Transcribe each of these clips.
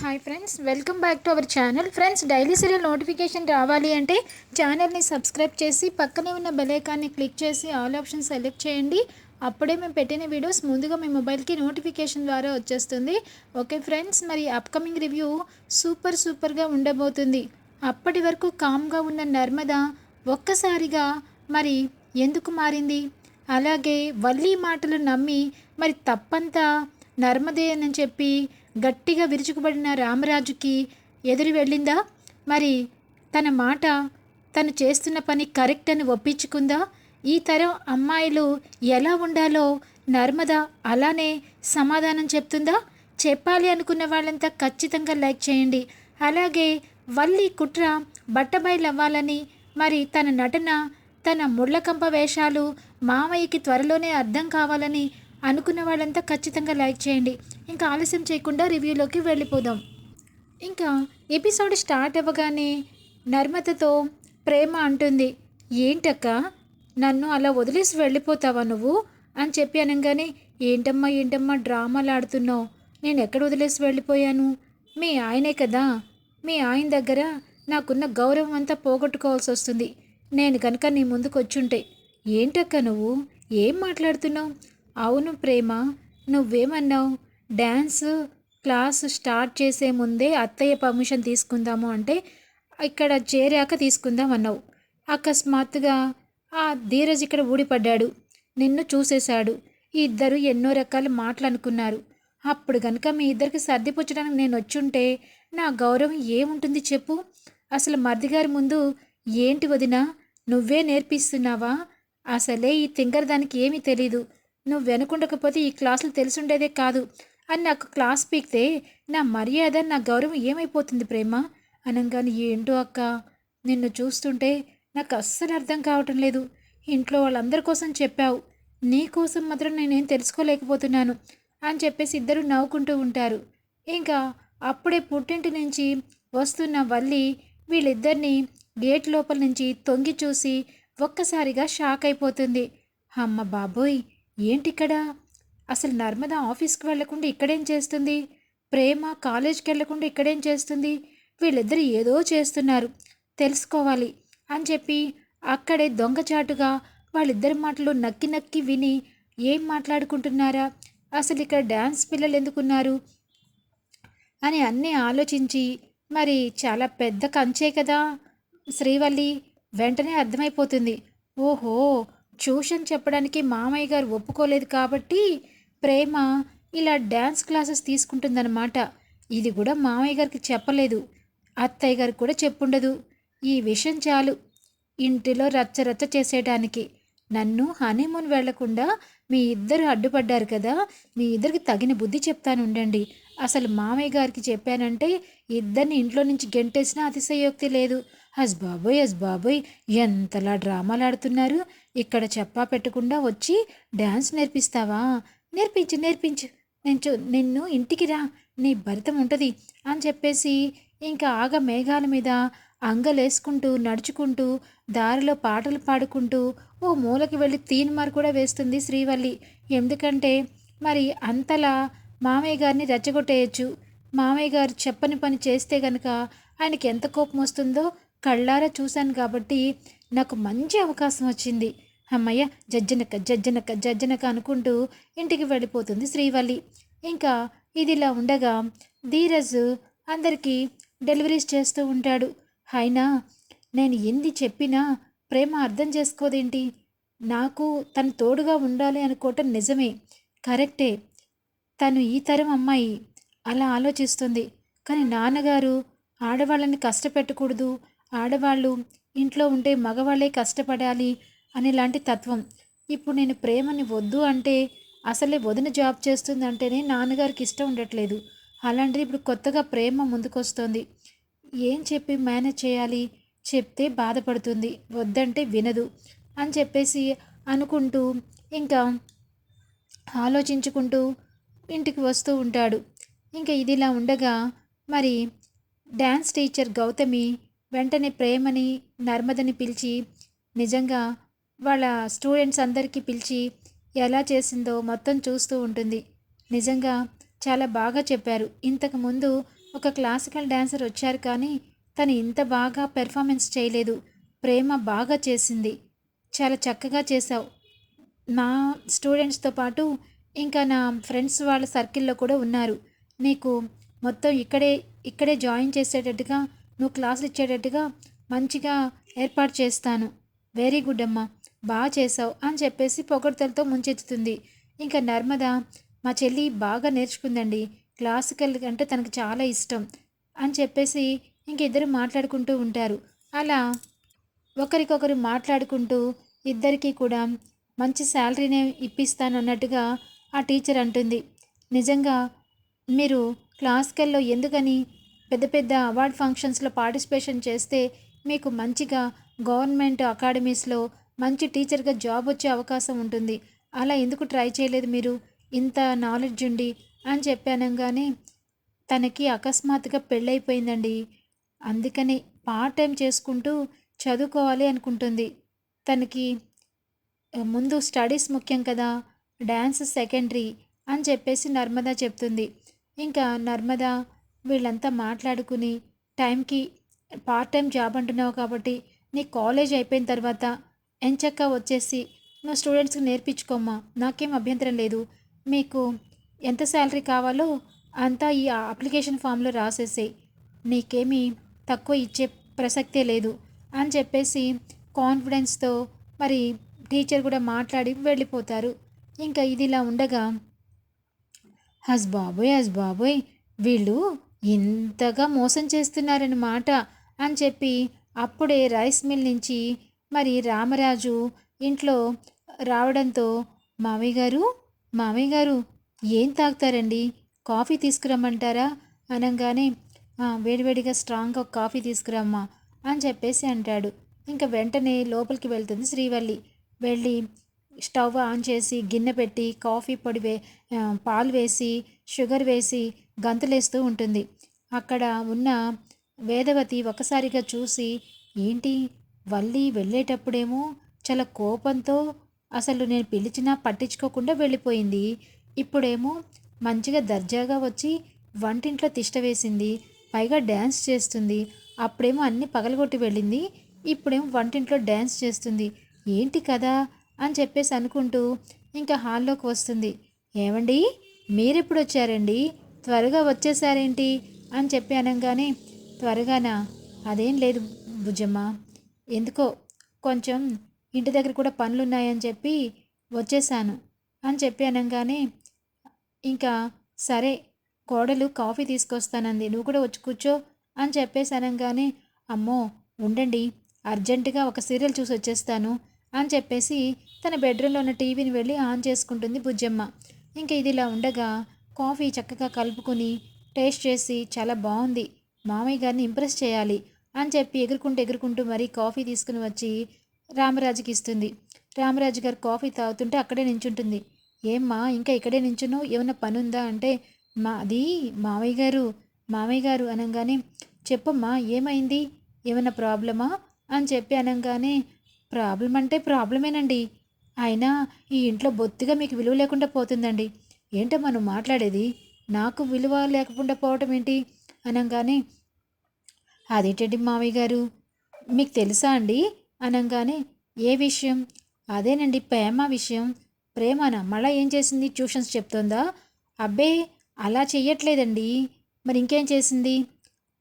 Hi friends welcome back to our channel friends daily serial notification రావాలి అంటే ఛానల్ని subscribe చేసి పక్కనే ఉన్న బెలైకాన్ని క్లిక్ చేసి ఆల్ ఆప్షన్ సెలెక్ట్ చేయండి. అప్పుడే మేము పెట్టిన వీడియోస్ ముందుగా మీ మొబైల్కి నోటిఫికేషన్ ద్వారా వచ్చేస్తుంది. ఓకే ఫ్రెండ్స్ మరి అప్కమింగ్ రివ్యూ సూపర్ సూపర్గా ఉండబోతుంది. అప్పటి వరకు కామ్గా ఉన్న నర్మద ఒక్కసారిగా మరి ఎందుకు మారింది? అలాగే వల్లి మాటలు నమ్మి మరి తప్పంతా నర్మదే అని చెప్పి గట్టిగా విరుచుకుపడిన రామరాజుకి ఎదురు వెళ్ళిందా? మరి తన మాట తను చేస్తున్న పని కరెక్ట్ అని ఒప్పించుకుందా? ఈ తరం అమ్మాయిలు ఎలా ఉండాలో నర్మద అలానే సమాధానం చెప్తుందా? చెప్పాలి అనుకున్న వాళ్ళంతా ఖచ్చితంగా లైక్ చేయండి. అలాగే వల్లి కుట్ర బట్టబయలవ్వాలని మరి తన నటన తన ముళ్ళకంప వేషాలు మామయ్యకి త్వరలోనే అర్థం కావాలని అనుకున్న వాళ్ళంతా ఖచ్చితంగా లైక్ చేయండి. ఇంకా ఆలస్యం చేయకుండా రివ్యూలోకి వెళ్ళిపోదాం. ఇంకా ఎపిసోడ్ స్టార్ట్ అవ్వగానే నర్మతతో ప్రేమ అంటుంది. ఏంటక్క? నన్ను అలా వదిలేసి వెళ్ళిపోతావా నువ్వు? అని చెప్పి అనగానే ఏంటమ్మా ఏంటమ్మా డ్రామాలు ఆడుతున్నావు? నేను ఎక్కడ వదిలేసి వెళ్ళిపోయాను? మీ ఆయనే కదా? మీ ఆయన దగ్గర నాకున్న గౌరవం అంతా పోగొట్టుకోవాల్సి వస్తుంది. నేను కనుక నీ ముందుకు వచ్చుంటే ఏంటక్క నువ్వు? ఏం మాట్లాడుతున్నావు? అవును ప్రేమ నువ్వేమన్నావు? డ్యాన్స్ క్లాస్ స్టార్ట్ చేసే ముందే అత్తయ్య పర్మిషన్ తీసుకుందాము అంటే ఇక్కడ చేరాక తీసుకుందాం అన్నావు. అకస్మాత్తుగా ఆ ధీరజ్ ఇక్కడ ఊడిపడ్డాడు. నిన్ను చూసేశాడు. ఈ ఇద్దరు ఎన్నో రకాల మాటలు అనుకున్నారు అప్పుడు కనుక మీ ఇద్దరికి సర్దిపుచ్చడానికి నేను వచ్చుంటే నా గౌరవం ఏముంటుంది చెప్పు? అసలు మర్దిగారి ముందు ఏంటి వదినా? నువ్వే నేర్పిస్తున్నావా? అసలే ఈ తింగర్ దానికి ఏమీ తెలీదు. నువ్వు వెనుకుండకపోతే ఈ క్లాసులు తెలిసుండేదే కాదు. అని నాకు క్లాస్ పీకితే నా మర్యాద నా గౌరవం ఏమైపోతుంది ప్రేమ? అనగానే ఏంటో అక్క నిన్ను చూస్తుంటే నాకు అస్సలు అర్థం కావటం లేదు. ఇంట్లో వాళ్ళందరి కోసం చెప్పావు. నీ కోసం మాత్రం నేనేం తెలుసుకోలేకపోతున్నాను అని చెప్పేసి ఇద్దరు నవ్వుకుంటూ ఉంటారు. ఇంకా అప్పుడే పుట్టింటి నుంచి వస్తున్న వల్లి వీళ్ళిద్దరిని గేట్ లోపల నుంచి తొంగి చూసి ఒక్కసారిగా షాక్ అయిపోతుంది. అమ్మ బాబోయ్ ఏంటిక్కడ? అసలు నర్మద ఆఫీస్కి వెళ్ళకుండా ఇక్కడేం చేస్తుంది? ప్రేమ కాలేజ్కి వెళ్ళకుండా ఇక్కడేం చేస్తుంది? వీళ్ళిద్దరు ఏదో చేస్తున్నారు. తెలుసుకోవాలి అని చెప్పి అక్కడే దొంగచాటుగా వాళ్ళిద్దరి మాటలు నక్కి నక్కి విని ఏం మాట్లాడుకుంటున్నారా? అసలు ఇక్కడ డ్యాన్స్ పిల్లలు ఎందుకున్నారు? అని అన్నీ ఆలోచించి మరి చాలా పెద్ద కంచే కదా? శ్రీవల్లి వెంటనే అర్థమైపోతుంది. ఓహో ట్యూషన్ చెప్పడానికి మామయ్య గారు ఒప్పుకోలేదు కాబట్టి ప్రేమ ఇలా డ్యాన్స్ క్లాసెస్ తీసుకుంటుందన్నమాట. ఇది కూడా మామయ్య గారికి చెప్పలేదు. అత్తయ్య గారికి కూడా చెప్పుండదు. ఈ విషయం చాలు. ఇంటిలో రచ్చ రచ్చ చేసేయడానికి నన్ను హనీమూన్ వెళ్ళకుండా మీ ఇద్దరు అడ్డుపడ్డారు కదా. మీ ఇద్దరికి తగిన బుద్ధి చెప్తాను ఉండండి. అసలు మామయ్య గారికి చెప్పానంటే ఇద్దరిని ఇంట్లో నుంచి గెంటేసినా అతిశయోక్తి లేదు. హస్ బాబోయ్ హస్ బాబోయ్. ఎంతలా డ్రామాలు ఆడుతున్నారు. ఇక్కడ చెప్పా పెట్టకుండా వచ్చి డ్యాన్స్ నేర్పిస్తావా? నేర్పించు నేర్పించు. నేను చూ నిన్ను ఇంటికి రా. నీ భరితం ఉంటుంది అని చెప్పేసి ఇంకా ఆగ మేఘాల మీద అంగలేసుకుంటూ నడుచుకుంటూ దారిలో పాటలు పాడుకుంటూ ఓ మూలకి వెళ్ళి తీన్మార్ కూడా వేస్తుంది శ్రీవల్లి. ఎందుకంటే మరి అంతలా మామయ్య గారిని రెచ్చగొట్టేయచ్చు. మామయ్య గారు చెప్పని పని చేస్తే గనక ఆయనకి ఎంత కోపం వస్తుందో కళ్ళారా చూశాను కాబట్టి నాకు మంచి అవకాశం వచ్చింది. అమ్మయ్య జజ్జనక జజ్జనక జజ్జనక అనుకుంటూ ఇంటికి వెళ్ళిపోతుంది శ్రీవల్లి. ఇంకా ఇదిలా ఉండగా ధీరజ్ అందరికీ డెలివరీస్ చేస్తూ ఉంటాడు. అయినా నేను ఎన్ని చెప్పినా ప్రేమ అర్థం చేసుకోదేంటి? నాకు తను తోడుగా ఉండాలి అనుకోవటం నిజమే. కరెక్టే. తను ఈ తరం అమ్మాయి. అలా ఆలోచిస్తుంది. కానీ నాన్నగారు ఆడవాళ్ళని కష్టపెట్టకూడదు. ఆడవాళ్ళు ఇంట్లో ఉంటే మగవాళ్ళే కష్టపడాలి అనేలాంటి తత్వం. ఇప్పుడు నేను ప్రేమని వద్దు అంటే అసలే వదిన జాబ్ చేస్తుందంటేనే నాన్నగారికి ఇష్టం ఉండట్లేదు. అలాంటిది ఇప్పుడు కొత్తగా ప్రేమ ముందుకొస్తుంది. ఏం చెప్పి మేనేజ్ చేయాలి? చెప్తే బాధపడుతుంది. వద్దంటే వినదు అని చెప్పేసి అనుకుంటూ ఇంకా ఆలోచించుకుంటూ ఇంటికి వస్తూ ఉంటాడు. ఇంకా ఇదిలా ఉండగా మరి డ్యాన్స్ టీచర్ గౌతమి వెంటనే ప్రేమని నర్మదని పిలిచి నిజంగా వాళ్ళ స్టూడెంట్స్ అందరికీ పిలిచి ఎలా చేసిందో మొత్తం చూస్తూ ఉంటుంది. నిజంగా చాలా బాగా చెప్పారు. ఇంతకుముందు ఒక క్లాసికల్ డ్యాన్సర్ వచ్చారు కానీ తను ఇంత బాగా పెర్ఫార్మెన్స్ చేయలేదు. ప్రేమ బాగా చేసింది. చాలా చక్కగా చేశావు. నా స్టూడెంట్స్తో పాటు ఇంకా నా ఫ్రెండ్స్ వాళ్ళ సర్కిల్లో కూడా ఉన్నారు. నీకు మొత్తం ఇక్కడే ఇక్కడే జాయిన్ చేసేటట్టుగా నువ్వు క్లాసులు ఇచ్చేటట్టుగా మంచిగా ఏర్పాటు చేస్తాను. వెరీ గుడ్ అమ్మా. బాగా చేసావు అని చెప్పేసి పొగడ్తలతో ముంచెత్తుతుంది. ఇంకా నర్మద మా చెల్లి బాగా నేర్చుకుందండి. క్లాసికల్ అంటే తనకు చాలా ఇష్టం అని చెప్పేసి ఇంక ఇద్దరు మాట్లాడుకుంటూ ఉంటారు. అలా ఒకరికొకరు మాట్లాడుకుంటూ ఇద్దరికీ కూడా మంచి శాలరీనే ఇప్పిస్తాను అన్నట్టుగా ఆ టీచర్ అంటుంది. నిజంగా మీరు క్లాసికల్లో ఎందుకని పెద్ద పెద్ద అవార్డ్ ఫంక్షన్స్లో పార్టిసిపేషన్ చేస్తే మీకు మంచిగా గవర్నమెంట్ అకాడమీస్లో మంచి టీచర్గా జాబ్ వచ్చే అవకాశం ఉంటుంది. అలా ఎందుకు ట్రై చేయలేదు మీరు? ఇంత నాలెడ్జ్ ఉండి అని చెప్పానంగానే తనకి అకస్మాత్తుగా పెళ్ళైపోయిందండి అందుకని పార్ట్ టైం చేసుకుంటూ చదువుకోవాలి అనుకుంటుంది. తనకి ముందు స్టడీస్ ముఖ్యం కదా డ్యాన్స్ సెకండరీ అని చెప్పేసి నర్మదా చెప్తుంది. ఇంకా నర్మదా వీళ్ళంతా మాట్లాడుకుని టైంకి పార్ట్ టైం జాబ్ అంటున్నావు కాబట్టి నీ కాలేజ్ అయిపోయిన తర్వాత ఎంచక్క వచ్చేసి నువ్వు స్టూడెంట్స్కి నేర్పించుకోమ్మా నాకేం అభ్యంతరం లేదు. మీకు ఎంత శాలరీ కావాలో అంతా ఈ అప్లికేషన్ ఫామ్లో రాసేసేయి. నీకేమీ తక్కువ ఇచ్చే ప్రసక్తే లేదు. అని చెప్పేసి కాన్ఫిడెన్స్తో మరి టీచర్ కూడా మాట్లాడి వెళ్ళిపోతారు. ఇంకా ఇది ఇలా ఉండగా హస్ బాబోయ్ హస్ బాబోయ్ వీళ్ళు ఇంతగా మోసం చేస్తున్నారన్నమాట అని చెప్పి అప్పుడే రైస్ మిల్ నుంచి మరి రామరాజు ఇంట్లో రావడంతో మామయ్య గారు మామయ్య గారు ఏం తాగుతారండి? కాఫీ తీసుకురమ్మంటారా? అనగానే వేడివేడిగా స్ట్రాంగ్గా కాఫీ తీసుకురమ్మా అని చెప్పేసి అంటాడు. ఇంకా వెంటనే లోపలికి వెళ్తుంది శ్రీవల్లి. వెళ్ళి స్టవ్ ఆన్ చేసి గిన్నె పెట్టి కాఫీ పొడి వే పాలు వేసి షుగర్ వేసి గంతులేస్తూ ఉంటుంది. అక్కడ ఉన్న వేదవతి ఒకసారిగా చూసి ఏంటి? వల్లి వెళ్ళేటప్పుడేమో చాలా కోపంతో అసలు నేను పిలిచినా పట్టించుకోకుండా వెళ్ళిపోయింది. ఇప్పుడేమో మంచిగా దర్జాగా వచ్చి వంటింట్లో తిష్ట వేసింది. పైగా డ్యాన్స్ చేస్తుంది. అప్పుడేమో అన్ని పగలగొట్టి వెళ్ళింది. ఇప్పుడేమో వంటింట్లో డ్యాన్స్ చేస్తుంది. ఏంటి కదా అని చెప్పేసి అనుకుంటూ ఇంకా హాల్లోకి వస్తుంది. ఏమండి? మీరెప్పుడు వచ్చారండి? త్వరగా వచ్చేసారేంటి? అని చెప్పి అనగానే త్వరగానా? అదేం లేదు భుజమ్మ ఎందుకో కొంచెం ఇంటి దగ్గర కూడా పనులున్నాయని చెప్పి వచ్చేసాను అని చెప్పి అనగానే ఇంకా సరే కోడలు కాఫీ తీసుకొస్తానంది నువ్వు కూడా వచ్చి కూర్చో అని చెప్పేసి అనగానే అమ్మో ఉండండి అర్జెంటుగా ఒక సీరియల్ చూసి వచ్చేస్తాను అని చెప్పేసి తన బెడ్రూమ్లో ఉన్న టీవీని వెళ్ళి ఆన్ చేసుకుంటుంది బుజ్జమ్మ. ఇంకా ఇది ఇలా ఉండగా కాఫీ చక్కగా కలుపుకొని టేస్ట్ చేసి చాలా బాగుంది మామయ్య గారిని ఇంప్రెస్ చేయాలి అని చెప్పి ఎగురుకుంటూ ఎగురుకుంటూ మరీ కాఫీ తీసుకుని వచ్చి రామరాజుకి ఇస్తుంది. రామరాజు గారు కాఫీ తాగుతుంటే అక్కడే నించుంటుంది. ఏమ్మా ఇంకా ఇక్కడే నించును ఏమన్నా పని ఉందా అంటే మా అది మామయ్య గారు మామయ్య గారు అనగానే చెప్పమ్మా ఏమైంది? ఏమైనా ప్రాబ్లమా? అని చెప్పి అనగానే ప్రాబ్లం అంటే ప్రాబ్లమేనండి. అయినా ఈ ఇంట్లో బొత్తిగా మీకు విలువ లేకుండా పోతుందండి. ఏంటో మనం మాట్లాడేది? నాకు విలువ లేకుండా పోవటం ఏంటి? అనగానే అదేంటండి మామయ్య గారు? మీకు తెలుసా అండి? అనగానే ఏ విషయం? అదేనండి ప్రేమ విషయం. ప్రేమనా? మళ్ళా ఏం చేసింది? ట్యూషన్స్ చెప్తుందా? అబ్బే అలా చెయ్యట్లేదండి. మరి ఇంకేం చేసింది?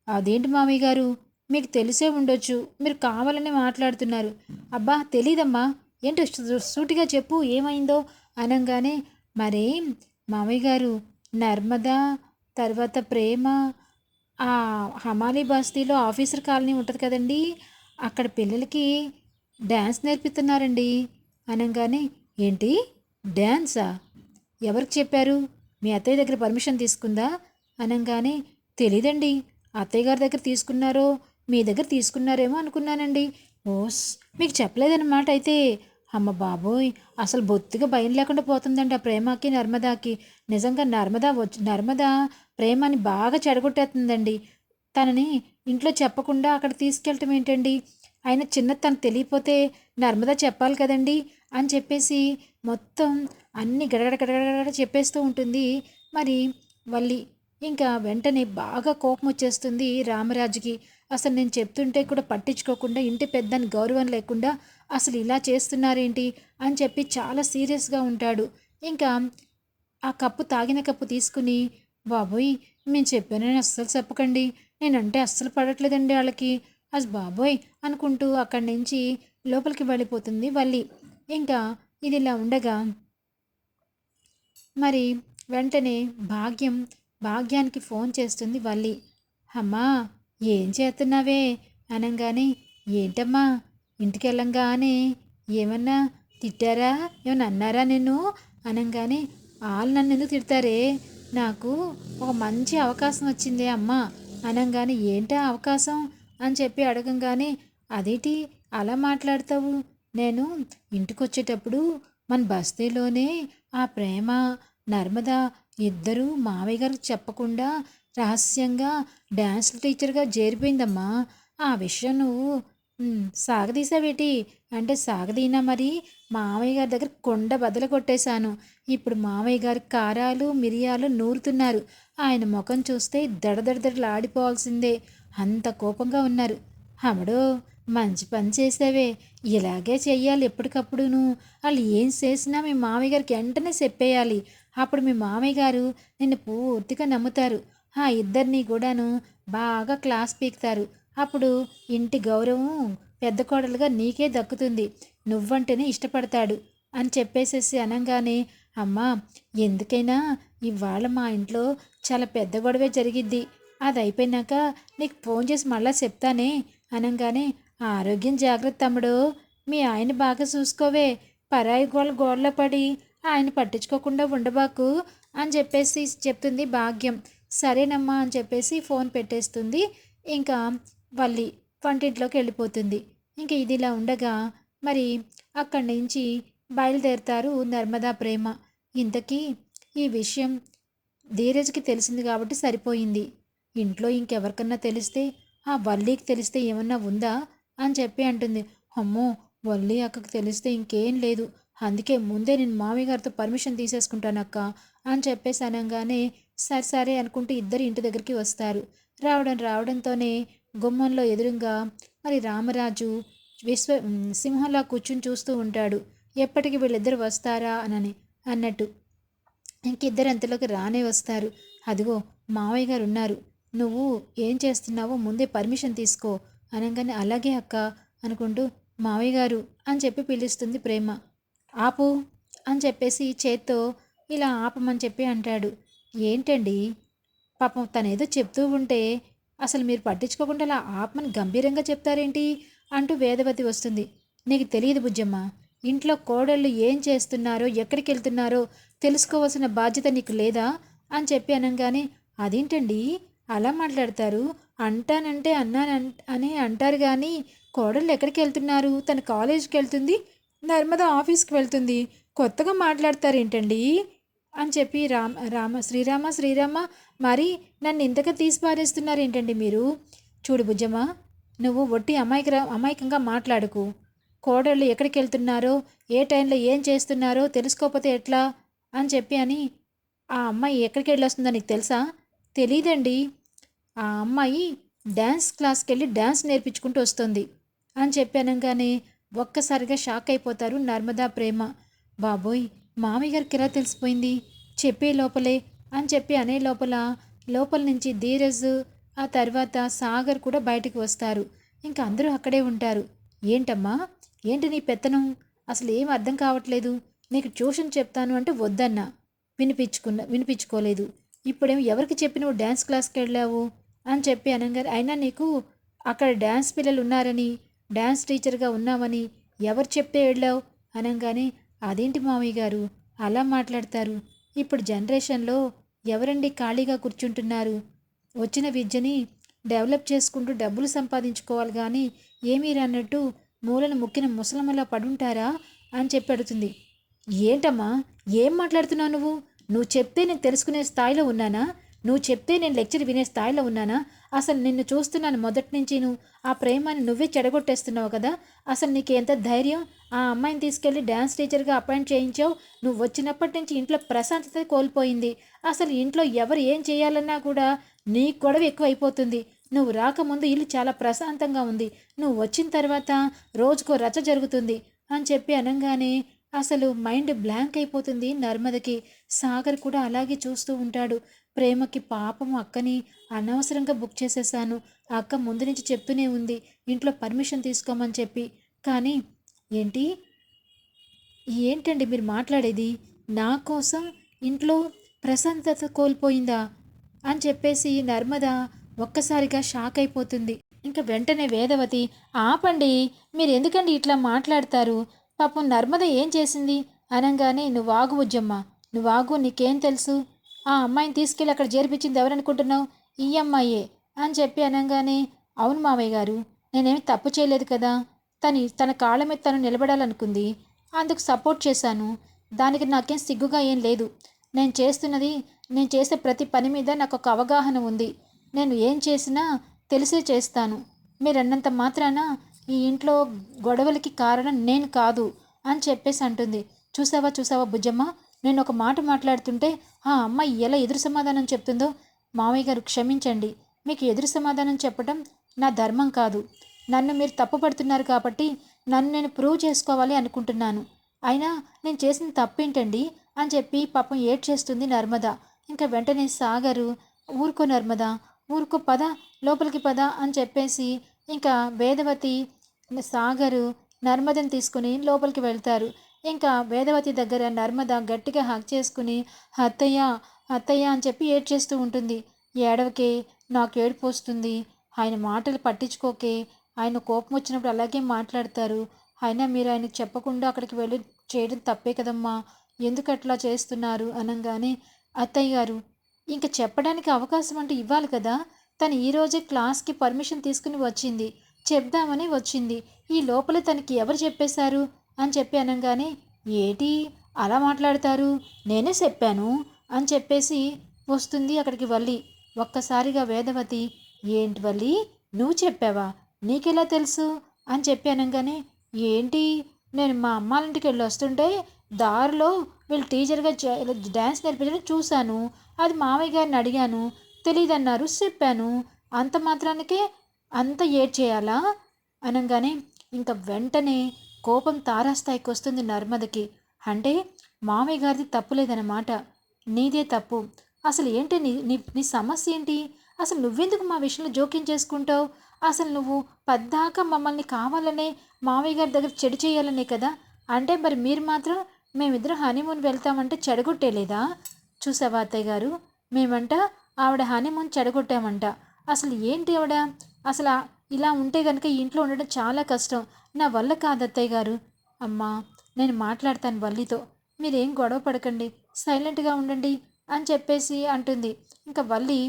అదేంటి మామయ్య గారు? మీకు తెలిసే ఉండొచ్చు. మీరు కావాలని మాట్లాడుతున్నారు. అబ్బా తెలీదమ్మా. ఏంటో సూటిగా చెప్పు ఏమైందో? అనగానే మరేం? మామయ్య గారు నర్మదా తర్వాత ప్రేమ ఆ హమాలీ బస్తీలో ఆఫీసర్ కాలనీ ఉంటుంది కదండి. అక్కడ పిల్లలకి డ్యాన్స్ నేర్పిస్తున్నారండి. అనగానే ఏంటి? డ్యాన్సా ఎవరికి చెప్పారు? మీ అత్తయ్య దగ్గర పర్మిషన్ తీసుకుందా? అనగానే తెలీదండి. అత్తయ్య గారి దగ్గర తీసుకున్నారో మీ దగ్గర తీసుకున్నారేమో అనుకున్నానండి. ఓస్ మీకు చెప్పలేదన్నమాట అయితే. అమ్మ బాబోయ్ అసలు బొత్తిగా భయం లేకుండా పోతుందండి ఆ ప్రేమకి నర్మదాకి. నిజంగా నర్మదా వచ్చి నర్మదా ప్రేమని బాగా చెడగొట్టేస్తుందండి. తనని ఇంట్లో చెప్పకుండా అక్కడ తీసుకెళ్ళటం ఏంటండి? ఆయన చిన్న తను తెలియపోతే నర్మదా చెప్పాలి కదండి? అని చెప్పేసి మొత్తం అన్ని గడగడ గడగడ చెప్పేస్తూ ఉంటుంది. మరి వల్లి ఇంకా వెంటనే బాగా కోపం వచ్చేస్తుంది రామరాజుకి. అసలు నేను చెప్తుంటే కూడా పట్టించుకోకుండా ఇంటి పెద్దని గౌరవం లేకుండా అసలు ఇలా చేస్తున్నారేంటి? అని చెప్పి చాలా సీరియస్గా ఉంటాడు. ఇంకా ఆ కప్పు తాగిన కప్పు తీసుకుని బాబోయ్ మేము చెప్పానని అస్సలు చెప్పకండి. నేనంటే అస్సలు పడట్లేదండి వాళ్ళకి. అస్ బాబోయ్ అనుకుంటూ అక్కడి నుంచి లోపలికి వెళ్ళిపోతుంది వల్లి. ఇంకా ఇది ఇలా ఉండగా మరి వెంటనే భాగ్యం భాగ్యానికి ఫోన్ చేస్తుంది వల్లి. అమ్మా ఏం చేస్తున్నావే? అనగానే ఏంటమ్మా? ఇంటికి వెళ్ళంగానే ఏమన్నా తిట్టారా? ఏమన్నా అన్నారా నేను అనగానే వాళ్ళు నన్ను ఎందుకు తిడతారే? నాకు ఒక మంచి అవకాశం వచ్చిందే అమ్మా. అనగానే ఏంటా అవకాశం? అని చెప్పి అడగంగానే అదేటి? అలా మాట్లాడతావు? నేను ఇంటికి వచ్చేటప్పుడు మన బస్తీలోనే ఆ ప్రేమ నర్మద ఇద్దరు మావయ్య గారికి చెప్పకుండా రహస్యంగా డ్యాన్స్ టీచర్గా చేరిపోయిందమ్మా. ఆ విషయం నువ్వు సాగదీసావేటి? అంటే సాగదీనా మరి? మామయ్య గారి దగ్గర కొండ బద్దలు కొట్టేశాను. ఇప్పుడు మామయ్య గారి కారాలు మిరియాలు నూరుతున్నారు. ఆయన ముఖం చూస్తే దడదడదడలాడిపోవాల్సిందే. అంత కోపంగా ఉన్నారు. అమ్మడో మంచి పని చేసావే ఇలాగే చెయ్యాలి ఎప్పటికప్పుడును. వాళ్ళు ఏం చేసినా మీ మామయ్య గారికి వెంటనే చెప్పేయాలి. అప్పుడు మీ మామయ్య గారు నిన్ను పూర్తిగా నమ్ముతారు. ఆ ఇద్దరిని కూడాను బాగా క్లాస్ పీకుతారు. అప్పుడు ఇంటి గౌరవం పెద్ద కోడలుగా నీకే దక్కుతుంది. నువ్వంటేనే ఇష్టపడతాడు అని చెప్పేసేసి అనగానే అమ్మా ఎందుకైనా ఇవాళ మా ఇంట్లో చాలా పెద్ద గొడవే జరిగిద్ది. అది అయిపోయినాక నీకు ఫోన్ చేసి మళ్ళా చెప్తానే అనగానే ఆరోగ్యం జాగ్రత్త తమ్ముడు మీ ఆయన బాగా చూసుకోవే. పరాయి గోళ్ళ గోడలో పడి ఆయన పట్టించుకోకుండా ఉండబాకు అని చెప్పేసి చెప్తుంది భాగ్యం. సరేనమ్మా అని చెప్పేసి ఫోన్ పెట్టేస్తుంది. ఇంకా వల్లి వంటింట్లోకి వెళ్ళిపోతుంది. ఇంక ఇది ఇలా ఉండగా మరి అక్కడి నుంచి బయలుదేరుతారు నర్మదా ప్రేమ. ఇంతకీ ఈ విషయం ధీరజ్కి తెలిసింది కాబట్టి సరిపోయింది. ఇంట్లో ఇంకెవరికన్నా తెలిస్తే ఆ వల్లీకి తెలిస్తే ఏమన్నా ఉందా అని చెప్పి అంటుంది. అమ్మో వల్లి అక్కకు తెలిస్తే ఇంకేం లేదు. అందుకే ముందే నేను మామయ్య గారితో పర్మిషన్ తీసేసుకుంటానక్క అని చెప్పేసి అనగానే సరే సరే అనుకుంటూ ఇద్దరు ఇంటి దగ్గరికి వస్తారు. రావడం రావడంతోనే గుమ్మంలో ఎదురుగా మరి రామరాజు విశ్వ సింహంలా కూర్చుని చూస్తూ ఉంటాడు. ఎప్పటికి వీళ్ళిద్దరు వస్తారా అనని అన్నట్టు. ఇంకిద్దరు అంతలోకి రానే వస్తారు. అదిగో మావయ్య గారు ఉన్నారు. నువ్వు ఏం చేస్తున్నావో ముందే పర్మిషన్ తీసుకో అనగానే అలాగే అక్క అనుకుంటూ మావయ్య గారు అని చెప్పి పిలుస్తుంది ప్రేమ. ఆపు అని చెప్పేసి చేత్తో ఇలా ఆపమని చెప్పి అంటాడు. ఏంటండి? పాపం తనేదో చెప్తూ ఉంటే అసలు మీరు పట్టించుకోకుండా అలా ఆత్మని గంభీరంగా చెప్తారేంటి? అంటూ వేదవతి వస్తుంది. నీకు తెలియదు బుజ్జమ్మ ఇంట్లో కోడళ్ళు ఏం చేస్తున్నారో ఎక్కడికి వెళ్తున్నారో తెలుసుకోవాల్సిన బాధ్యత నీకు లేదా? అని చెప్పి అనగానే అదేంటండి? అలా మాట్లాడతారు. అంటానంటే అన్నానం అని అంటారు కానీ కోడళ్ళు ఎక్కడికి వెళ్తున్నారు? తన కాలేజీకి వెళ్తుంది నర్మదా ఆఫీస్కి వెళ్తుంది. కొత్తగా మాట్లాడతారేంటండి? అని చెప్పి రామ రామ శ్రీరామ శ్రీరామ మరి నన్ను ఇంతగా తీసి పారేస్తున్నారేంటండి మీరు? చూడు బుజ్జమ్మ నువ్వు ఒట్టి అమాయక అమాయకంగా మాట్లాడుకు. కోడళ్ళు ఎక్కడికి వెళ్తున్నారో ఏ టైంలో ఏం చేస్తున్నారో తెలుసుకోకపోతే ఎట్లా? అని చెప్పి అని ఆ అమ్మాయి ఎక్కడికి వెళ్ళొస్తుందో నీకు తెలుసా? తెలీదండి. ఆ అమ్మాయి డ్యాన్స్ క్లాస్కి వెళ్ళి డ్యాన్స్ నేర్పించుకుంటూ వస్తుంది. అని చెప్పి అనగానే ఒక్కసారిగా షాక్ అయిపోతారు నర్మదా ప్రేమ. బాబోయ్ మామయ్య గారికి ఎలా తెలిసిపోయింది? చెప్పే లోపలే అని చెప్పి అనే లోపల లోపల నుంచి ధీరజ్ ఆ తర్వాత సాగర్ కూడా బయటికి వస్తారు. ఇంకా అందరూ అక్కడే ఉంటారు. ఏంటమ్మా? ఏంటి నీ పెత్తనం? అసలు ఏం అర్థం కావట్లేదు. నీకు ట్యూషన్ చెప్తాను అంటే వద్దన్నా. వినిపించుకున్న వినిపించుకోలేదు. ఇప్పుడేమో ఎవరికి చెప్పి నువ్వు డ్యాన్స్ క్లాస్కి వెళ్ళావు? అని చెప్పి అనగానే అయినా నీకు అక్కడ డ్యాన్స్ పిల్లలు ఉన్నారని డ్యాన్స్ టీచర్గా ఉన్నామని ఎవరు చెప్తే వెళ్ళావు? అనగానే అదేంటి మామయ్య గారు? అలా మాట్లాడతారు. ఇప్పుడు జనరేషన్లో ఎవరండి ఖాళీగా కూర్చుంటున్నారు? వచ్చిన విద్యని డెవలప్ చేసుకుంటూ డబ్బులు సంపాదించుకోవాలి కానీ ఏమీ అన్నట్టు మూలను ముక్కిన ముసలమ్మలా పడుంటారా అని చెప్పి అడుగుతుంది. ఏంటమ్మా? ఏం మాట్లాడుతున్నావు నువ్వు? నువ్వు చెప్తే నేను తెలుసుకునే స్థాయిలో ఉన్నానా? నువ్వు చెప్తే నేను లెక్చర్ వినే స్థాయిలో ఉన్నానా? అసలు నిన్ను చూస్తున్నాను మొదటి నుంచి నువ్వు ఆ ప్రేమని నువ్వే చెడగొట్టేస్తున్నావు కదా? అసలు నీకు ఎంత ధైర్యం? ఆ అమ్మాయిని తీసుకెళ్ళి డ్యాన్స్ టీచర్గా అపాయింట్ చేయించావు. నువ్వు వచ్చినప్పటి నుంచి ఇంట్లో ప్రశాంతత కోల్పోయింది. అసలు ఇంట్లో ఎవరు ఏం చేయాలన్నా కూడా నీ గొడవ ఎక్కువ అయిపోతుంది నువ్వు రాకముందు ఇల్లు చాలా ప్రశాంతంగా ఉంది. నువ్వు వచ్చిన తర్వాత రోజుకో రచ జరుగుతుంది. అని చెప్పి అనగానే అసలు మైండ్ బ్లాంక్ అయిపోతుంది నర్మదకి. సాగర్ కూడా అలాగే చూస్తూ ఉంటాడు. ప్రేమకి పాపం అక్కని అనవసరంగా బుక్ చేసేసాను అక్క ముందు నుంచి చెప్తూనే ఉంది ఇంట్లో పర్మిషన్ తీసుకోమని చెప్పి. కానీ ఏంటి? ఏంటండి మీరు మాట్లాడేది? నా కోసం ఇంట్లో ప్రశాంతత కోల్పోయిందా? అని చెప్పేసి నర్మద ఒక్కసారిగా షాక్ అయిపోతుంది. ఇంకా వెంటనే వేదవతి ఆపండి మీరు ఎందుకండి ఇట్లా మాట్లాడతారు? పాపం నర్మద ఏం చేసింది? అనగానే నువ్వు ఆగు ఉజ్జమ్మ నువ్వు ఆగు నీకేం తెలుసు? ఆ అమ్మాయిని తీసుకెళ్ళి అక్కడ చేర్పించింది ఎవరనుకుంటున్నావు? ఈ అమ్మాయే అని చెప్పి అనగానే అవును మామయ్య గారు నేనేమి తప్పు చేయలేదు కదా? తని తన కాళ్ళ మీద తను నిలబడాలనుకుంది. అందుకు సపోర్ట్ చేశాను. దానికి నాకేం సిగ్గుగా ఏం లేదు. నేను చేస్తున్నది నేను చేసే ప్రతి పని మీద నాకు ఒక అవగాహన ఉంది. నేను ఏం చేసినా తెలిసే చేస్తాను. మీరు అన్నంత మాత్రాన ఈ ఇంట్లో గొడవలకి కారణం నేను కాదు అని చెప్పేసి అంటుంది. చూసావా చూసావా బుజ్జమ్మ? నేను ఒక మాట మాట్లాడుతుంటే ఆ అమ్మాయి ఎలా ఎదురు సమాధానం చెప్తుందో మామయ్య గారు క్షమించండి. మీకు ఎదురు సమాధానం చెప్పడం నా ధర్మం కాదు. నన్ను మీరు తప్పుపడుతున్నారు కాబట్టి నన్ను నేను ప్రూవ్ చేసుకోవాలి అనుకుంటున్నాను. అయినా నేను చేసిన తప్పేంటండి? అని చెప్పి పాపం ఏడ్ చేస్తుంది నర్మద. ఇంకా వెంటనే సాగరు ఊరుకో నర్మద ఊరుకో పద లోపలికి పద అని చెప్పేసి ఇంకా వేదవతి సాగరు నర్మదని తీసుకుని లోపలికి వెళ్తారు. ఇంకా వేదవతి దగ్గర నర్మద గట్టిగా హక్ చేసుకుని అత్తయ్య అత్తయ్య అని చెప్పి ఏడ్ చేస్తూ ఉంటుంది ఏడవకే నాకు ఏడుపు వస్తుంది. ఆయన మాటలు పట్టించుకోకే ఆయన కోపం వచ్చినప్పుడు అలాగే మాట్లాడతారు. అయినా మీరు ఆయనకు చెప్పకుండా అక్కడికి వెళ్ళి చేయడం తప్పే కదమ్మా. ఎందుకు అట్లా చేస్తున్నారు అనగానే అత్తయ్య గారు ఇంకా చెప్పడానికి అవకాశం అంటే ఇవ్వాలి కదా. తను ఈరోజే క్లాస్కి పర్మిషన్ తీసుకుని వచ్చింది. చెప్దామని వచ్చింది. ఈ లోపల తనకి ఎవరు చెప్పేశారు? అని చెప్పి అనగానే ఏటి? అలా మాట్లాడతారు? నేనే చెప్పాను అని చెప్పేసి వస్తుంది అక్కడికి వల్లి. ఒక్కసారిగా వేదవతి ఏంటి వల్లి? నువ్వు చెప్పావా? నీకెలా తెలుసు? అని చెప్పి అనగానే ఏంటి? నేను మా అమ్మాలింటికి వెళ్ళి వస్తుంటే దారిలో వీళ్ళు టీచర్గా డ్యాన్స్ నేర్పించడం చూశాను. అది మామయ్య గారిని అడిగాను. తెలియదన్నారు చెప్పాను. అంత మాత్రానికే అంత ఏడ్ చేయాలా? అనగానే ఇంకా వెంటనే కోపం తారాస్థాయికి వస్తుంది నర్మదకి. అంటే మామయ్య గారిది తప్పు లేదన్నమాట నీదే తప్పు. అసలు ఏంటి నీ నీ నీ సమస్య ఏంటి? అసలు నువ్వెందుకు మా విషయంలో జోక్యం చేసుకుంటావు? అసలు నువ్వు పద్దాకా మమ్మల్ని కావాలనే మామయ్య గారి దగ్గర చెడు చేయాలనే కదా? అంటే మరి మీరు మాత్రం మేమిద్దరం హనీమూన్ వెళ్తామంటే చెడగొట్టేలేదా? చూసావా అత్తయ్య గారు? మేమంట ఆవిడ హనీమూన్ చెడగొట్టామంట. అసలు ఏంటి ఆవిడ? అసలు ఇలా ఉంటే కనుక ఇంట్లో ఉండడం చాలా కష్టం. నా వల్ల కాదు అత్తయ్య గారు. అమ్మా నేను మాట్లాడతాను వల్లితో. మీరేం గొడవ పడకండి. సైలెంట్గా ఉండండి అని చెప్పేసి అంటుంది. ఇంకా వల్లి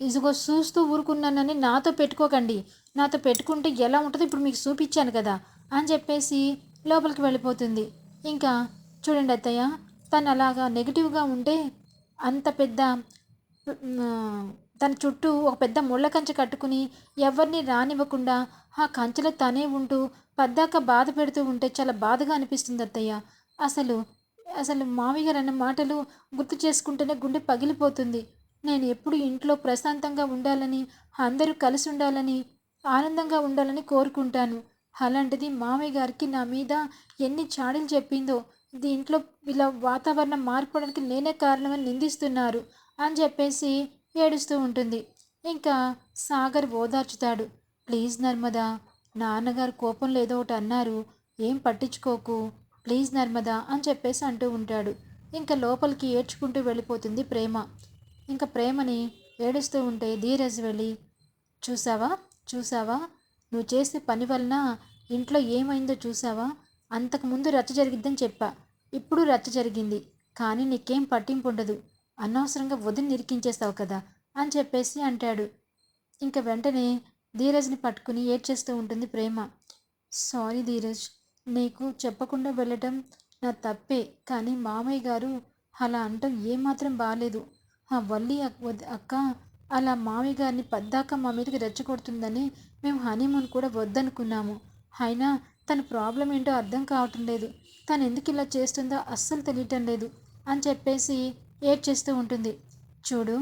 ఇదిగో చూస్తూ ఊరుకున్నానని నాతో పెట్టుకోకండి. నాతో పెట్టుకుంటే ఎలా ఉంటుందో ఇప్పుడు మీకు చూపించాను కదా అని చెప్పేసి లోపలికి వెళ్ళిపోతుంది. ఇంకా చూడండి అత్తయ్య తను అలాగా నెగిటివ్గా ఉంటే అంత పెద్ద తన చుట్టూ ఒక పెద్ద ముళ్ళ కంచె కట్టుకుని ఎవరిని రానివ్వకుండా ఆ కంచెలో తనే ఉంటూ పద్దాక బాధ పెడుతూ ఉంటే చాలా బాధగా అనిపిస్తుంది అత్తయ్య. అసలు అసలు మామయ్య గారు అన్న మాటలు గుర్తు చేసుకుంటేనే గుండె పగిలిపోతుంది. నేను ఎప్పుడు ఇంట్లో ప్రశాంతంగా ఉండాలని అందరూ కలిసి ఉండాలని ఆనందంగా ఉండాలని కోరుకుంటాను. అలాంటిది మామయ్య గారికి నా మీద ఎన్ని చాడీలు చెప్పిందో దీంట్లో ఇలా వాతావరణం మారిపోవడానికి నేనే కారణమని నిందిస్తున్నారు అని చెప్పేసి ఏడుస్తూ ఉంటుంది. ఇంకా సాగర్ ఓదార్చుతాడు. ప్లీజ్ నర్మదా నాన్నగారు కోపంలో ఏదో ఒకటి అన్నారు. ఏం పట్టించుకోకు. ప్లీజ్ నర్మదా అని చెప్పేసి అంటూ ఉంటాడు. ఇంకా లోపలికి ఏడ్చుకుంటూ వెళ్ళిపోతుంది ప్రేమ. ఇంకా ప్రేమని ఏడుస్తూ ఉంటే ధీరజ్ వెళ్ళి చూసావా? చూసావా? నువ్వు చేసే పని వలన ఇంట్లో ఏమైందో చూసావా? అంతకుముందు రచ్చ జరిగిద్దని చెప్పా. ఇప్పుడు రచ్చ జరిగింది. కానీ నీకేం పట్టింపు ఉండదు. అనవసరంగా వదిలి నిరికించేస్తావు కదా అని చెప్పేసి అంటాడు. ఇంకా వెంటనే ధీరజ్ని పట్టుకుని ఏడ్చేస్తూ ఉంటుంది ప్రేమ. సారీ ధీరజ్ నీకు చెప్పకుండా వెళ్ళటం నా తప్పే కానీ మామయ్య గారు అలా అంటాం ఏమాత్రం బాగాలేదు ఆ వల్లి అక్క అలా మామయ్య గారిని పద్దాక మా మీదకి రెచ్చగొడుతుందని మేము హనీమూన్ కూడా వద్దనుకున్నాము. అయినా తన ప్రాబ్లం ఏంటో అర్థం కావటం లేదు. తను ఎందుకు ఇలా చేస్తుందో అస్సలు తెలియటం లేదు అని చెప్పేసి ఏడ్ చేస్తూ ఉంటుంది. చూడు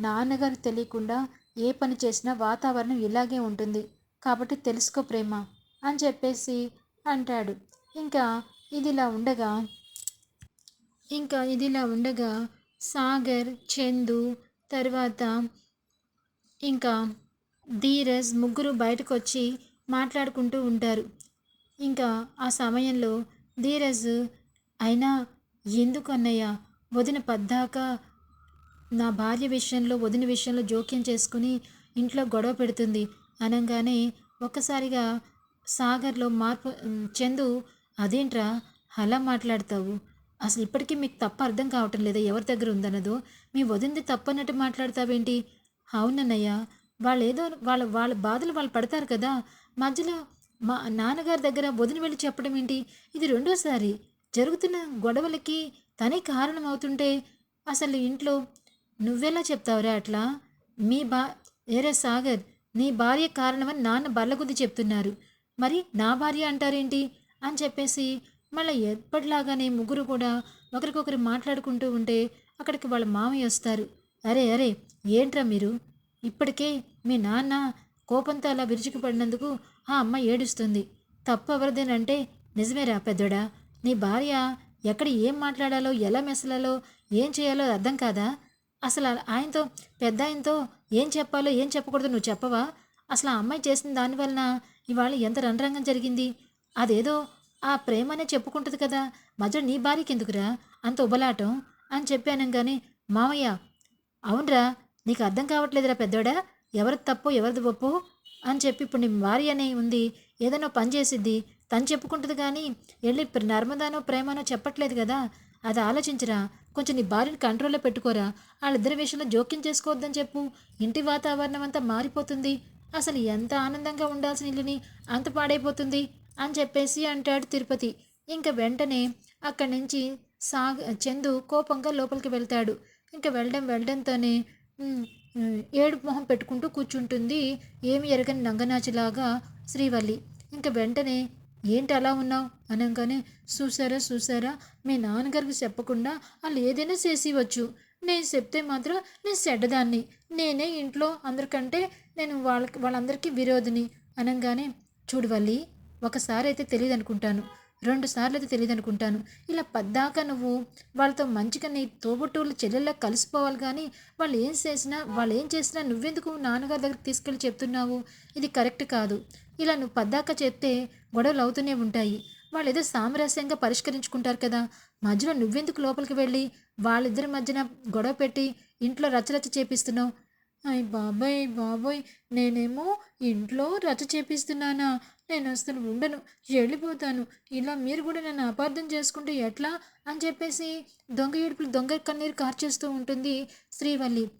నాన్నగారు తెలియకుండా ఏ పని చేసినా వాతావరణం ఇలాగే ఉంటుంది. కాబట్టి తెలుసుకో ప్రేమ అని చెప్పేసి అంటాడు. ఇంకా ఇదిలా ఉండగా ఇంకా ఇదిలా ఉండగా సాగర్ చందు తర్వాత ఇంకా ధీరజ్ ముగ్గురు బయటకు వచ్చి మాట్లాడుకుంటూ ఉంటారు. ఇంకా ఆ సమయంలో ధీరజ్ అయినా ఎందుకు అన్నయ్య వదిన పద్దాక నా భార్య విషయంలో వదిన విషయంలో జోక్యం చేసుకుని ఇంట్లో గొడవ పెడుతుంది. అనగానే ఒక్కసారిగా సాగర్లో మార్పు చందు అదేంట్రా అలా మాట్లాడతావు? అసలు ఇప్పటికీ మీకు తప్ప అర్థం కావటం లేదా? ఎవరి దగ్గర ఉందన్నదో? మీ వదింది తప్పన్నట్టు మాట్లాడతావేంటి? అవునన్నయ్య వాళ్ళు ఏదో వాళ్ళ వాళ్ళ బాధలు వాళ్ళు పడతారు కదా? మధ్యలో మా నాన్నగారి దగ్గర వదిన వెళ్ళి చెప్పడం ఏంటి? ఇది రెండోసారి జరుగుతున్న గొడవలకి తనే కారణం అవుతుంటే అసలు ఇంట్లో నువ్వెలా చెప్తావురా అట్లా? మీ బా ఏరే సాగర్ నీ భార్య కారణమని నాన్న బల్లగుద్ది చెప్తున్నారు. మరి నా భార్య అంటారేంటి? అని చెప్పేసి మళ్ళీ ఎప్పటిలాగానే ముగ్గురు కూడా ఒకరికొకరు మాట్లాడుకుంటూ ఉంటే అక్కడికి వాళ్ళ మామయ్య వస్తారు. అరే అరే ఏంట్రా మీరు? ఇప్పటికే మీ నాన్న కోపంతో అలా విరుచుకుపడినందుకు ఆ అమ్మ ఏడుస్తుంది. తప్పు ఎవరిదేనంటే నిజమేరా పెద్దోడా? నీ భార్య ఎక్కడ ఏం మాట్లాడాలో ఎలా మెసలాలో ఏం చేయాలో అర్థం కాదా? అసలు ఆయనతో పెద్ద ఆయనతో ఏం చెప్పాలో ఏం చెప్పకూడదు నువ్వు చెప్పవా? అసలు ఆ అమ్మాయి చేసిన దానివలన ఇవాళ ఎంత రణరంగం జరిగింది? అదేదో ఆ ప్రేమనే చెప్పుకుంటుంది కదా. మధ్య నీ భార్యకి ఎందుకురా అంత ఉబలాటం అని చెప్పాను కానీ మామయ్య అవునరా నీకు అర్థం కావట్లేదురా పెద్దోడా? ఎవరిది తప్పు ఎవరిది ఒప్పు? అని చెప్పి ఇప్పుడు నీ భార్య అనే ఉంది. ఏదైనా పని చేసిద్ది. తను చెప్పుకుంటుంది కానీ వెళ్ళి ప్ర- నర్మదానో ప్రేమనో చెప్పట్లేదు కదా అది ఆలోచించరా? కొంచెం నీ భార్యను కంట్రోల్లో పెట్టుకోరా? వాళ్ళిద్దరి విషయంలో జోక్యం చేసుకోవద్దని చెప్పు. ఇంటి వాతావరణం అంతా మారిపోతుంది. అసలు ఎంత ఆనందంగా ఉండాల్సిన ఇల్లుని అంత పాడైపోతుంది అని చెప్పేసి అంటాడు తిరుపతి. ఇంకా వెంటనే అక్కడి నుంచి సాగ చందు కోపంగా లోపలికి వెళ్తాడు. ఇంకా వెళ్ళడం వెళ్ళడంతోనే ఏడు ఏడుపు మొహం పెట్టుకుంటూ కూర్చుంటుంది ఏమి ఎరగని నంగనాచిలాగా శ్రీవల్లి. ఇంకా వెంటనే ఏంటి అలా ఉన్నావు? అనగానే చూసారా చూసారా మీ నాన్నగారికి చెప్పకుండా వాళ్ళు ఏదైనా చేసి ఇవ్వచ్చు. నేను చెప్తే మాత్రం నేను చెడ్డదాన్ని. నేనే ఇంట్లో అందరికంటే నేను వాళ్ళకి వాళ్ళందరికీ విరోధిని. అనగానే చూడవల్లి ఒకసారి అయితే తెలియదు అనుకుంటాను రెండు సార్లు అయితే తెలియదు అనుకుంటాను ఇలా పద్దాక నువ్వు వాళ్ళతో మంచిగా నీ తోబుట్టువులు చెల్లెల్లా కలిసిపోవాలి కానీ వాళ్ళు ఏం చేసినా వాళ్ళు ఏం చేసినా నువ్వెందుకు నాన్నగారి దగ్గరికి తీసుకెళ్ళి చెప్తున్నావు? ఇది కరెక్ట్ కాదు. ఇలా నువ్వు పద్దాక చెప్తే గొడవలు అవుతూనే ఉంటాయి. వాళ్ళు ఏదో సామరస్యంగా పరిష్కరించుకుంటారు కదా. మధ్యలో నువ్వెందుకు లోపలికి వెళ్ళి వాళ్ళిద్దరి మధ్యన గొడవ పెట్టి ఇంట్లో రచరచ చేపిస్తున్నావు? అయ్ బాబాయ్ బాబోయ్ నేనేమో ఇంట్లో రచ చేపిస్తున్నానా? నేను అసలు ఉండను వెళ్ళిపోతాను. ఇలా మీరు కూడా నన్ను అపార్థం చేసుకుంటే ఎట్లా? అని చెప్పేసి దొంగ ఏడుపులు దొంగ కన్నీరు కార్చేస్తూ ఉంటుంది శ్రీవల్లి.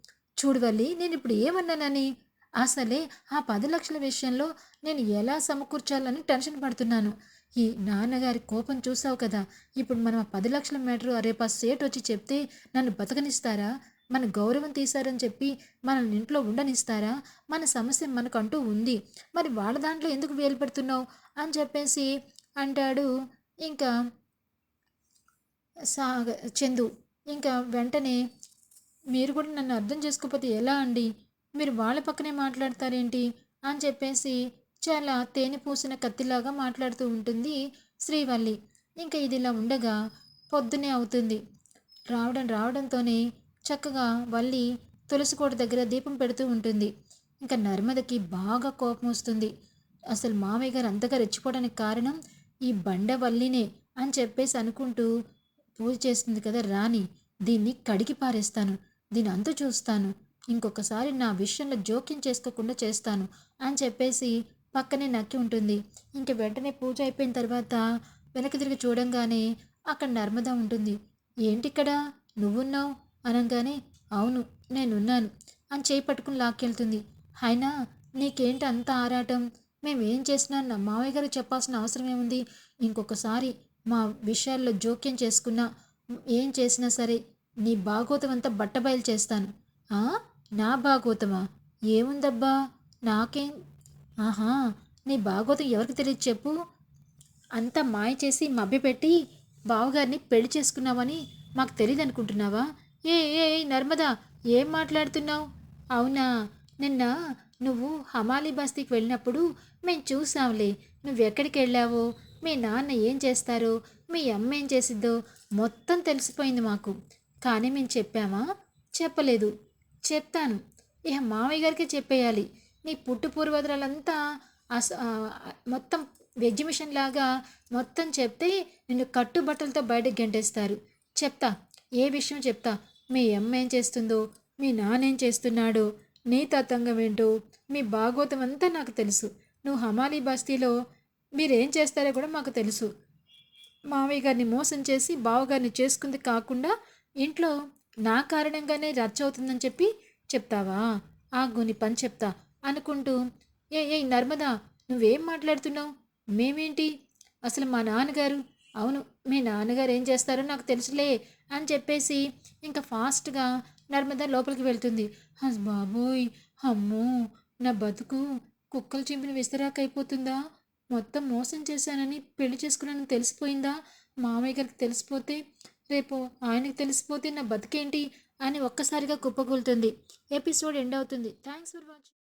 చూడవల్లి నేను ఇప్పుడు ఏమన్నానని? అసలే ఆ పది లక్షల విషయంలో నేను ఎలా సమకూర్చాలని టెన్షన్ పడుతున్నాను. ఈ నాన్నగారి కోపం చూసావు కదా ఇప్పుడు మనం ఆ పది లక్షల మీటరు రేపు ఆ సేట్ వచ్చి చెప్తే నన్ను బతకనిస్తారా? మన గౌరవం తీశారని చెప్పి మనల్ని ఇంట్లో ఉండనిస్తారా? మన సమస్య మనకంటూ ఉంది. మరి వాళ్ళ దాంట్లో ఎందుకు వేలు పెడుతున్నావు? అని చెప్పేసి అంటాడు. ఇంకా సాగ చందు ఇంకా వెంటనే మీరు కూడా నన్ను అర్థం చేసుకోకపోతే ఎలా అండి? మీరు వాళ్ళ పక్కనే మాట్లాడతారేంటి? అని చెప్పేసి చాలా తేనె పూసిన కత్తిలాగా మాట్లాడుతూ ఉంటుంది శ్రీవల్లి. ఇంకా ఇది ఇలా ఉండగా పొద్దునే అవుతుంది. రావడం రావడంతోనే చక్కగా వల్లి తులసి కోట దగ్గర దీపం పెడుతూ ఉంటుంది. ఇంకా నర్మదకి బాగా కోపం వస్తుంది. అసలు మామయ్య గారు అంతగా రెచ్చిపోవడానికి కారణం ఈ బండ వల్లినే అని చెప్పేసి అనుకుంటూ పూజ చేస్తుంది కదా రాణి. దీన్ని కడిగి పారేస్తాను. దీని అంత చూస్తాను. ఇంకొకసారి నా విషయంలో జోక్యం చేసుకోకుండా చేస్తాను అని చెప్పేసి పక్కనే నక్కి ఉంటుంది. ఇంక వెంటనే పూజ అయిపోయిన తర్వాత వెనక్కి తిరిగి చూడంగానే అక్కడ నర్మద ఉంటుంది. ఏంటిక్కడ? నువ్వున్నావు? అనగానే అవును నేనున్నాను అని చేయి పట్టుకుని లాక్కెళ్తుంది. అయినా నీకేంటి అంత ఆరాటం? మేము ఏం చేసినా నా మావయ్య గారు చెప్పాల్సిన అవసరం ఏముంది? ఇంకొకసారి మా విషయాల్లో జోక్యం చేసుకున్నా ఏం చేసినా సరే నీ భాగోతం అంతా బట్టబయలు చేస్తాను. నా భాగోతమా? ఏముందబ్బా? నాకేం? ఆహా నీ భాగోతం ఎవరికి తెలియదు చెప్పు. అంతా మాయ చేసి మభ్యపెట్టి బావగారిని పెళ్ళి చేసుకున్నావని మాకు తెలియదు అనుకుంటున్నావా ఏ ఏ ఏ, నర్మదా ఏం మాట్లాడుతున్నావు? అవునా? నిన్న నువ్వు హమాలీ బస్తీకి వెళ్ళినప్పుడు మేము చూసాంలే. నువ్వు ఎక్కడికి వెళ్ళావో? మీ నాన్న ఏం చేస్తారో? మీ అమ్మ ఏం చేసిద్దో? మొత్తం తెలిసిపోయింది మాకు. కానీ మేము చెప్పామా? చెప్పలేదు. చెప్తాను. ఇక మామయ్య గారికి చెప్పేయాలి. నీ పుట్టు పూర్వోత్తరాలంతా అస మొత్తం ఎగ్జిబిషన్ లాగా మొత్తం చెప్తే నిన్ను కట్టుబట్టలతో బయటకు గెంటేస్తారు. చెప్తా. ఏ విషయం చెప్తా? మీ అమ్మ ఏం చేస్తుందో? మీ నాన్న ఏం చేస్తున్నాడో? నీ తతంగం ఏంటో? మీ భాగోతం అంతా నాకు తెలుసు. నువ్వు హమాలీ బస్తీలో మీరేం చేస్తారో కూడా మాకు తెలుసు. మామయ్య గారిని మోసం చేసి బావగారిని చేసుకుంది కాకుండా ఇంట్లో నా కారణంగానే రచ్చ అవుతుందని చెప్పి చెప్తావా? ఆగు నీ పని చెప్తా అనుకుంటూ ఏ ఏ నర్మదా నువ్వేం మాట్లాడుతున్నావు? మేమేంటి? అసలు మా నాన్నగారు అవును మీ నాన్నగారు ఏం చేస్తారో నాకు తెలుసులే అని చెప్పేసి ఇంకా ఫాస్ట్గా నర్మదా లోపలికి వెళ్తుంది. హస్ బాబోయ్ అమ్మో నా బతుకు కుక్కలు చింపిన విస్తరాకైపోతుందా? మొత్తం మోసం చేశానని పెళ్ళి చేసుకున్నానని తెలిసిపోయిందా? మామయ్య గారికి తెలిసిపోతే రేపు ఆయనకి తెలిసిపోతే నా బతికేంటి అని ఒక్కసారిగా కుప్పకూలుతుంది. ఎపిసోడ్ ఎండ్ అవుతుంది. Thanks for watching